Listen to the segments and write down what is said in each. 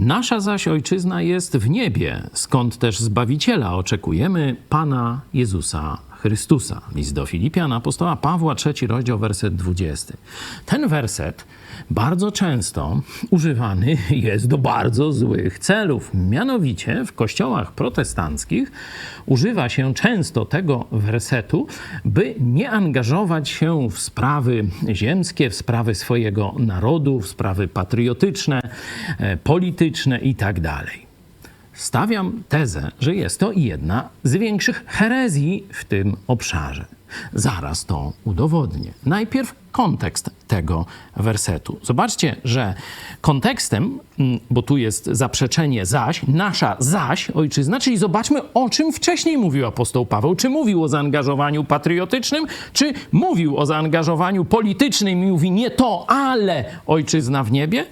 Nasza zaś ojczyzna jest w niebie, skąd też Zbawiciela oczekujemy Pana Jezusa Chrystusa. List do Filipian, apostoła Pawła, trzeci rozdział, werset 20. Ten werset bardzo często używany jest do bardzo złych celów. Mianowicie w kościołach protestanckich używa się często tego wersetu, by nie angażować się w sprawy ziemskie, w sprawy swojego narodu, w sprawy patriotyczne, e, polityczne itd. Stawiam tezę, że jest to jedna z większych herezji w tym obszarze. Zaraz to udowodnię. Najpierw kontekst tego wersetu. Zobaczcie, że kontekstem, mm, bo tu jest zaprzeczenie zaś, nasza zaś ojczyzna, czyli zobaczmy, o czym wcześniej mówił apostoł Paweł. Czy mówił o zaangażowaniu patriotycznym, czy mówił o zaangażowaniu politycznym i mówi nie to, ale ojczyzna w niebie?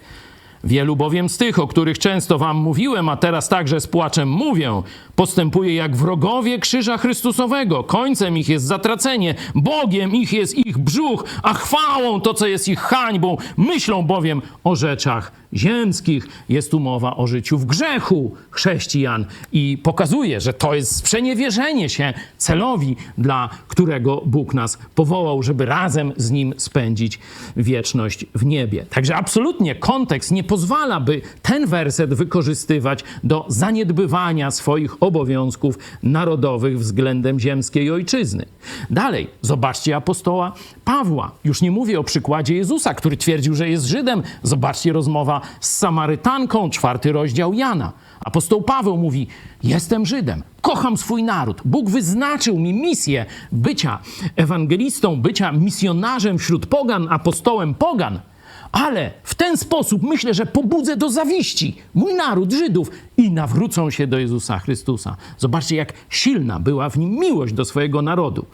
Wielu bowiem z tych, o których często wam mówiłem, a teraz także z płaczem mówię, postępuje jak wrogowie krzyża Chrystusowego. Końcem ich jest zatracenie, Bogiem ich jest ich brzuch, a chwałą to, co jest ich hańbą. Myślą bowiem o rzeczach ziemskich. Jest tu mowa o życiu w grzechu chrześcijan i pokazuje, że to jest sprzeniewierzenie się celowi, dla którego Bóg nas powołał, żeby razem z Nim spędzić wieczność w niebie. Także absolutnie kontekst nie pozwala, by ten werset wykorzystywać do zaniedbywania swoich obowiązków narodowych względem ziemskiej ojczyzny. Dalej, zobaczcie apostoła Pawła. Już nie mówię o przykładzie Jezusa, który twierdził, że jest Żydem. Zobaczcie rozmowa z Samarytanką, czwarty rozdział Jana. Apostoł Paweł mówi: Jestem Żydem, kocham swój naród. Bóg wyznaczył mi misję bycia ewangelistą, bycia misjonarzem wśród pogan, apostołem pogan. Ale w ten sposób myślę, że pobudzę do zawiści mój naród Żydów i nawrócą się do Jezusa Chrystusa. Zobaczcie, jak silna była w nim miłość do swojego narodu.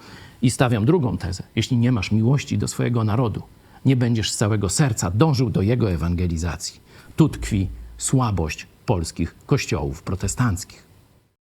I stawiam drugą tezę. Jeśli nie masz miłości do swojego narodu, nie będziesz z całego serca dążył do jego ewangelizacji. Tu tkwi słabość polskich kościołów protestanckich.